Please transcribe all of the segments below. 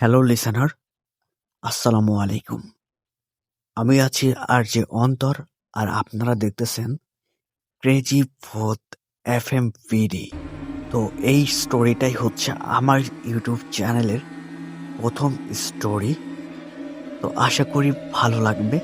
Hello listener আসসালামু আলাইকুম আমি আছি আর যে অন্তর, আর আপনারা দেখতেছেন ক্রেজি ভূত এফ এম ভিডি তো এই স্টোরিটাই হচ্ছে আমার ইউটিউব চ্যানেলের প্রথম স্টোরি তো আশা করি ভালো লাগবে।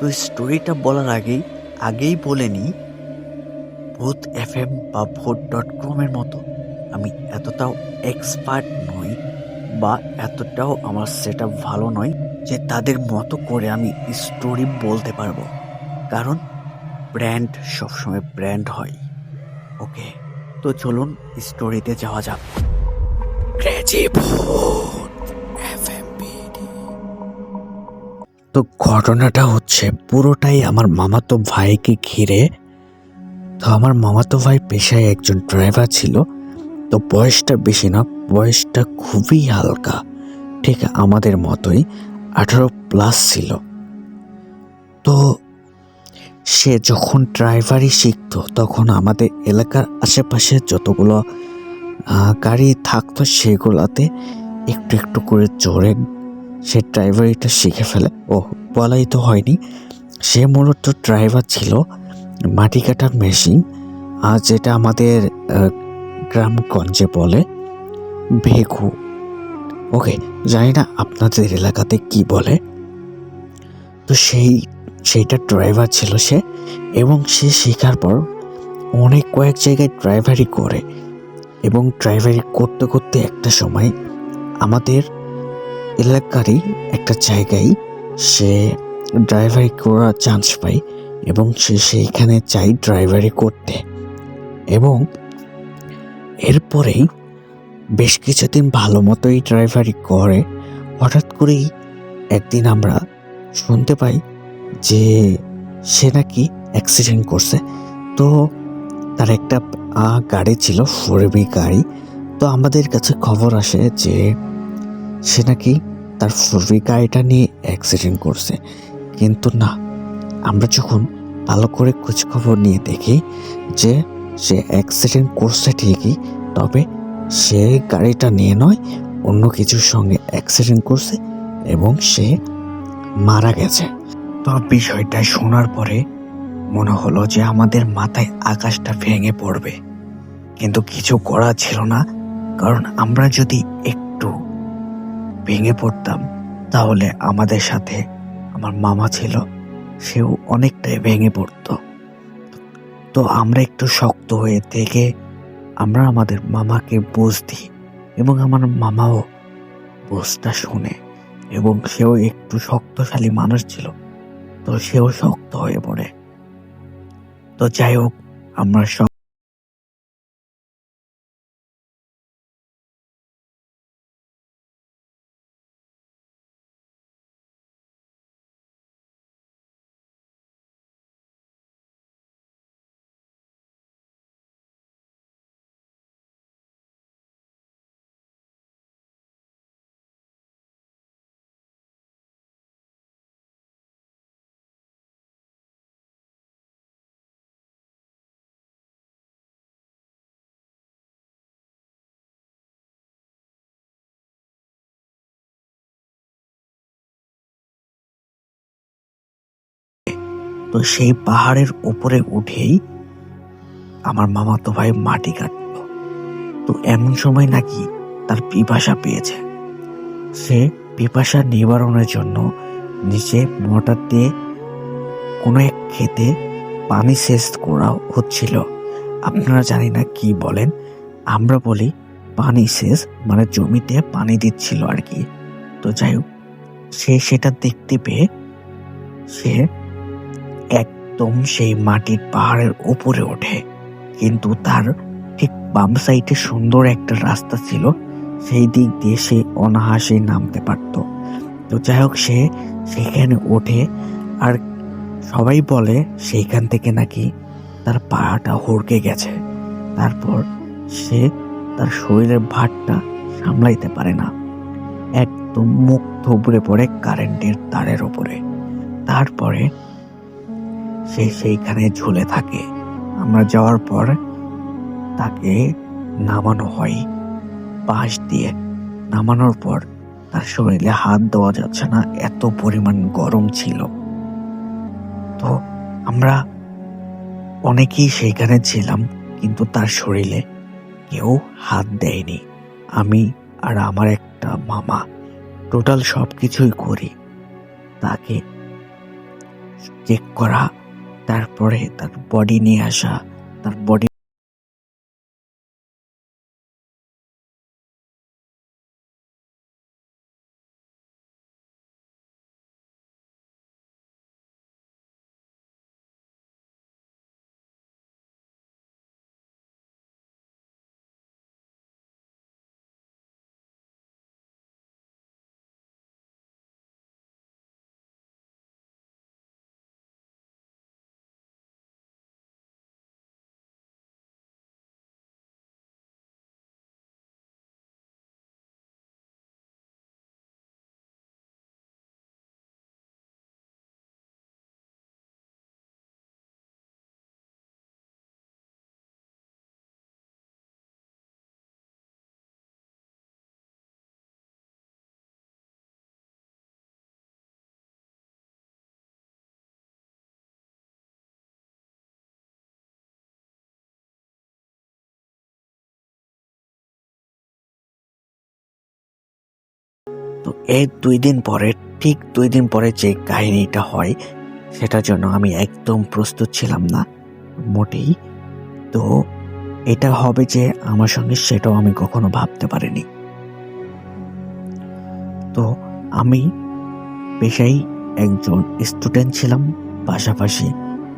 তো স্টোরিটা বলার আগেই আগেই বলে নিই ভূত এফ এম বা ভূত ডট কমের মতো আমি এতটাও এক্সপার্ট বা এতটাও আমার সেট ভালো নয় যে তাদের মতো করে আমি স্টোরি বলতে পারব। কারণ ব্র্যান্ড সবসময় ব্র্যান্ড হয়। ওকে, তো চলুন স্টোরিতে যাওয়া যাক। তো ঘটনাটা হচ্ছে, পুরোটাই আমার মামাতো ভাইকে ঘিরে। তো আমার মামাতো ভাই পেশায় একজন ড্রাইভার ছিল। তো বয়সটা বেশি না, বয়সটা খুবই হালকা। ঠিক আমাদের মতোই আঠারো প্লাস ছিল। তো সে যখন ড্রাইভারি শিখতো, তখন আমাদের এলাকার আশেপাশে যতগুলো গাড়ি থাকতো সেগুলোতে একটু একটু করে জোরে সে ড্রাইভারিটা শিখে ফেলে। ও বলাই তো হয়নি। সে মূলত ড্রাইভার ছিল মাটি কাটা মেশিন আর যেটা আমাদের গ্রামগঞ্জে বলে ভেঘু ওকে, জানি না আপনাদের এলাকাতে কি বলে। তো সেই, সেইটা ড্রাইভার ছিল সে এবং সে শেখার পর অনেক কয়েক জায়গায় ড্রাইভারি করে এবং ড্রাইভারি করতে করতে একটা সময় আমাদের এলাকারই একটা জায়গায় সে ড্রাইভারি করার চান্স পায় এবং সে সেইখানে চাই ড্রাইভারি করতে এবং এরপরেই বেশ কিছুদিন ভালো মতোই ড্রাইভারি করে হঠাৎ করেই একদিন আমরা শুনতে পাই যে সে নাকি অ্যাক্সিডেন্ট করছে। তো তার একটা গাড়ি ছিল, ফোর বি গাড়ি। তো আমাদের কাছে খবর আসে যে সে নাকি তার ফোর বি গাড়িটা নিয়ে অ্যাক্সিডেন্ট করছে। কিন্তু না, আমরা যখন ভালো করে খোঁজখবর নিয়ে দেখি যে সে অ্যাক্সিডেন্ট করছে ঠিকই, তবে সে গাড়িটা নিয়ে নয়, অন্য কিছুর সঙ্গে অ্যাক্সিডেন্ট করছে এবং সে মারা গেছে। তো বিষয়টা শোনার পরে মনে হলো যে আমাদের মাথায় আকাশটা ভেঙে পড়বে। কিন্তু কিছু করা ছিল না, কারণ আমরা যদি একটু ভেঙে পড়তাম, তাহলে আমাদের সাথে আমার মামা ছিল, সেও অনেকটাই ভেঙে পড়তো। তো আমরা একটু শক্ত হয়ে থেকে আমরা আমাদের মামাকে বুঝ দিই এবং আমার মামাও বুঝটা শুনে এবং সেও একটু শক্তশালী মানুষ ছিল, তো সেও শক্ত হয়ে পড়ে। তো যাই হোক, আমরা তো সেই পাহাড়ের উপরে উঠেই আমার মামাতো ভাই মাটি কাটলো। তো এমন সময় নাকি তার পিপাসা পেয়েছে। সে পিপাসা নিবারণের জন্য নিচে মোটর দিয়ে কোনো এক খেতে পানি সেচ করা হচ্ছিল। আপনারা জানি না কি বলেন, আমরা বলি পানি সেচ মানে জমিতে পানি দিচ্ছিল আর কি। তো যাই হোক, সে সেটা দেখতে পেয়ে সে একদম সেই মাটির পাহাড়ের উপরে ওঠে। কিন্তু তার ঠিক বাম সাইডে সুন্দর একটা রাস্তা ছিল, সেই দিক দিয়ে সে অনাহাসে নামতে পারত। তো যাই হোক, সে সেখানে ওঠে আর সবাই বলে সেইখান থেকে নাকি তার পাটা হড়কে গেছে। তারপর সে তার শরীরের ভারটা সামলাইতে পারে না। একদম মুখ থুবড়ে পড়ে কারেন্টের তারের ওপরে তারপরে সে সেইখানে ঝুলে থাকে। আমরা যাওয়ার পর তাকে নামানো হয়। পাশ দিয়ে নামানোর পর তার শরীরে হাত দেওয়া যাচ্ছে না, এত পরিমাণ গরম ছিল। তো আমরা অনেকেই সেইখানে ছিলাম, কিন্তু তার শরীরে কেউ হাত দেয়নি। আমি আর আমার একটা মামা, টোটাল সব কিছুই করি। তাকে চেক করা তারপরে তার বডি নিয়ে আসা তার বডি এই দুই দিন পরে, ঠিক দুই দিন পরে যে কাহিনীটা হয়, সেটার জন্য আমি একদম প্রস্তুত ছিলাম না, মোটেই। তো এটা হবে যে আমার সঙ্গে সেটাও আমি কখনো ভাবতে পারিনি। তো আমি পেশাই একজন স্টুডেন্ট ছিলাম, পাশাপাশি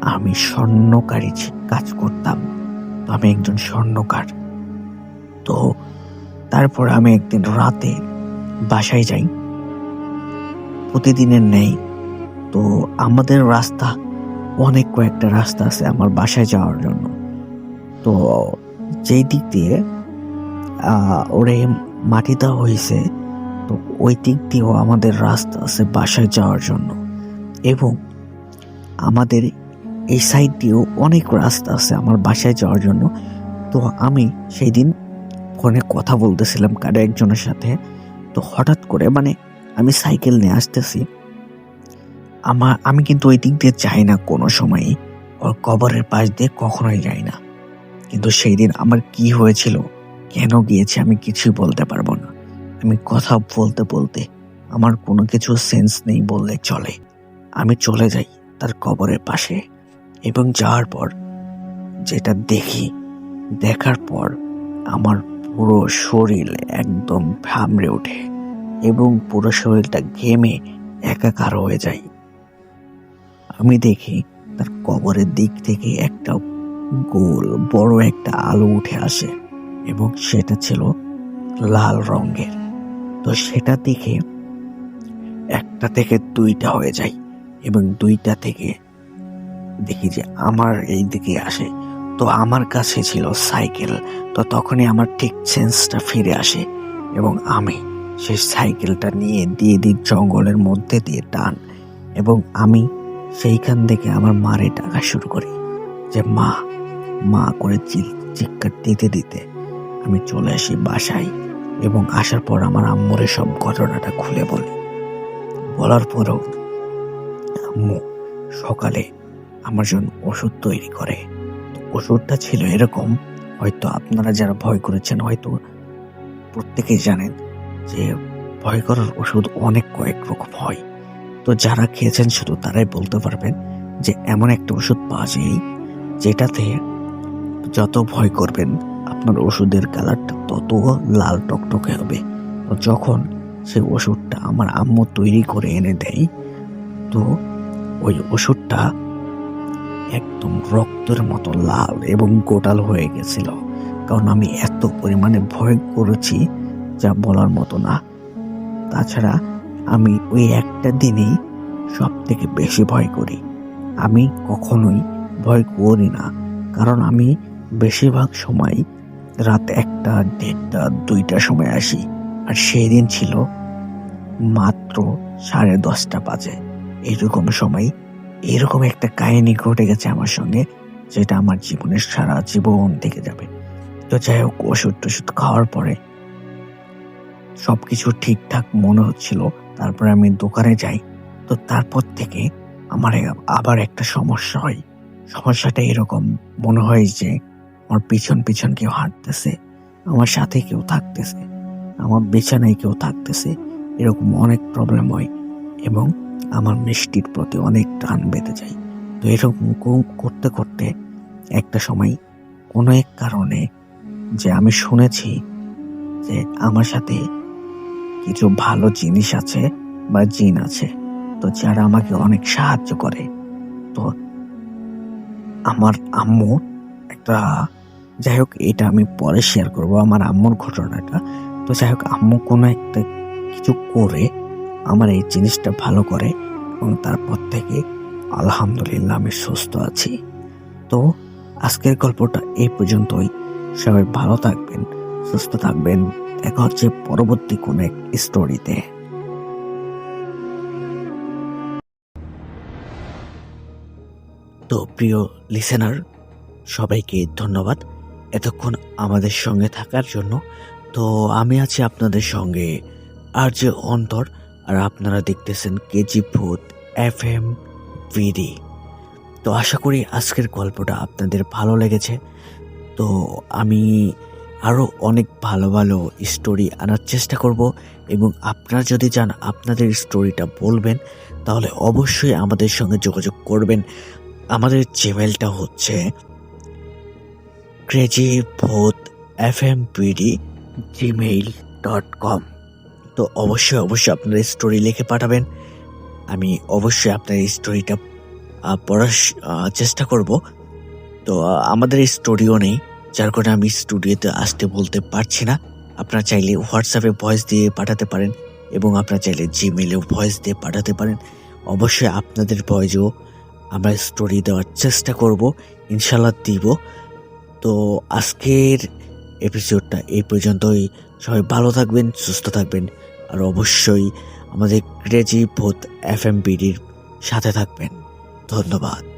আমি স্বর্ণকারী কাজ করতাম। আমি একজন স্বর্ণকার। তো তারপর আমি একদিন রাতে বাসায় যাই। প্রতিদিনের নেই তো আমাদের রাস্তা, অনেক কয়েকটা রাস্তা আছে আমার বাসায় যাওয়ার জন্য। তো যেই দিক দিয়ে ওরে মাটি দেওয়া হয়েছে, তো ওই দিক দিয়েও আমাদের রাস্তা আছে বাসায় যাওয়ার জন্য। এবং আমাদের এই সাইড দিয়েও অনেক রাস্তা আছে আমার বাসায় যাওয়ার জন্য। তো আমি সেই দিন ফোনে কথা বলতেছিলাম কারও একজনের সাথে। তো হঠাৎ করে মানে আমি সাইকেল নিয়ে আসতেছি। আমার, আমি কিন্তু ওই দিক দিয়ে যাই না কোনো সময়ই। ওর কবরের পাশ দিয়ে কখনোই যাই না। কিন্তু সেই দিন আমার কি হয়েছিল, কেন গিয়েছি আমি কিছুই বলতে পারব না। আমি কথা বলতে বলতে আমার কোনো কিছু সেন্স নেই বললে চলে। আমি চলে যাই তার কবরের পাশে এবং যাওয়ার পর যেটা দেখি, দেখার পর আমার পুরো শরীর একদম ঘামড়ে ওঠে এবং পুরো শরীরটা ঘেমে একাকার হয়ে যায়। আমি দেখি তার কবরের দিক থেকে একটা গোল বড় একটা আলো উঠে আসে এবং সেটা ছিল লাল রঙের। তো সেটা দেখে একটা থেকে দুইটা হয়ে যায় এবং দুইটা থেকে দেখি যে আমার এই দিকে আসে তো আমার কাছে ছিল সাইকেল, তো তখনই আমার ঠিক সেন্সটা ফিরে আসে এবং আমি সেই সাইকেলটা নিয়ে দিয়ে দিই জঙ্গলের মধ্যে দিয়ে টান এবং আমি সেইখান থেকে আমার মারে ডাকা শুরু করি যে, মা মা করে চিৎকার দিতে দিতে আমি চলে আসি বাসায় এবং আসার পর আমার আম্মুরে সব ঘটনাটা খুলে বলি। বলার পরেও আম্মু সকালে আমার জন্য ওষুধ তৈরি করে। ওষুধটা ছিল এরকম, হয়তো আপনারা যারা ভয় করেছেন, হয়তো প্রত্যেকেই জানেন যে ভয় করার ওষুধ অনেক কয়েক রকম হয়। তো যারা খেয়েছেন শুধু তারাই বলতে পারবেন যে এমন একটা ওষুধ পাওয়া যায় যেটাতে যত ভয় করবেন, আপনার ওষুধের কালারটা তত লাল টকটকে হবে। তো যখন সেই ওষুধটা আমার আম্মু তৈরি করে এনে দেয়, তো ওই ওষুধটা একদম রক্তের মতো লাল এবং গোটাল হয়ে গেছিল। কারণ আমি এত পরিমাণে ভয় করেছি যা বলার মতো না। তাছাড়া আমি ওই একটা দিনেই সব থেকে বেশি ভয় করি। আমি কখনোই ভয় করি না, কারণ আমি বেশিরভাগ সময় রাত একটা, দেড়টা, দুইটার সময় আসি। আর সেই দিন ছিল মাত্র সাড়ে দশটা বাজে। এরকম সময় এরকম একটা কাহিনী ঘটে গেছে আমার সঙ্গে, যেটা আমার জীবনের সারা জীবন থেকে যাবে। তো যাই হোক, ওষুধ টষুধ খাওয়ার পরে সব কিছু ঠিকঠাক মনে হচ্ছিল। তারপরে আমি দোকানে যাই। তো তারপর থেকে আমার আবার একটা সমস্যা হয়। সমস্যাটা এরকম মনে হয় যে আমার পিছন পিছন কেউ হাঁটতেছে, আমার সাথে কেউ থাকতেছে, আমার বিছানায় কেউ থাকতেছে, এরকম অনেক প্রবলেম হয়। এবং আমার মিষ্টির প্রতি অনেক টান বেঁধে যায়। তো এরকম করতে করতে একটা সময় কোনো এক কারণে যে আমি শুনেছি যে আমার সাথে কিছু ভালো জিনিস আছে বা জিন আছে, তো যারা আমাকে অনেক সাহায্য করে। তো আমার আম্মু একটা, যাই হোক এটা আমি পরে শেয়ার করব, আমার আম্মুর ঘটনাটা। তো যাই হোক, আম্মু কোনো একটা কিছু করে আমার এই জিনিসটা ভালো করে এবং তারপর থেকে আলহামদুলিল্লাহ আমি সুস্থ আছি। তো আজকের গল্পটা এই পর্যন্তই। সবাই ভালো থাকবেন, সুস্থ থাকবেন। দেখা হচ্ছে পরবর্তী কোনো এক স্টোরিতে তো প্রিয় লিসেনার সবাইকে ধন্যবাদ এতক্ষণ আমাদের সঙ্গে থাকার জন্য। তো আমি আছি আপনাদের সঙ্গে আর যে অন্তর। আর আপনারা দেখতেছেন কেজি ভূত এফ এম ভিডি। তো আশা করি আজকের গল্পটা আপনাদের ভালো লেগেছে। তো আমি আরও অনেক ভালো ভালো স্টোরি আনার চেষ্টা করব এবং আপনারা যদি চান আপনাদের স্টোরিটা বলবেন, তাহলে অবশ্যই আমাদের সঙ্গে যোগাযোগ করবেন। আমাদের জিমেলটা হচ্ছে ক্রেজি ভূত F M PD Gmail dot com তো অবশ্যই অবশ্যই আপনার স্টোরি লিখে পাঠাবেন। আমি অবশ্যই আপনার স্টোরিটা পড়ার চেষ্টা করব। তো আমাদের স্টুডিও নেই, যার কারণে আমি স্টুডিওতে আসতে বলতে পারছি না। আপনারা চাইলে হোয়াটসঅ্যাপে ভয়েস দিয়ে পাঠাতে পারেন এবং আপনারা চাইলে জিমেলেও ভয়েস দিয়ে পাঠাতে পারেন। অবশ্যই আপনাদের ভয়েসও আমরা স্টোরি দেওয়ার চেষ্টা করব ইনশাল্লাহ দিব। তো, আজকের এপিসোডটা এই পর্যন্তই। সবাই ভালো থাকবেন, সুস্থ থাকবেন। আর অবশ্যই আমাদের ক্রেজি ভূত এফ এম সাথে থাকবেন। ধন্যবাদ।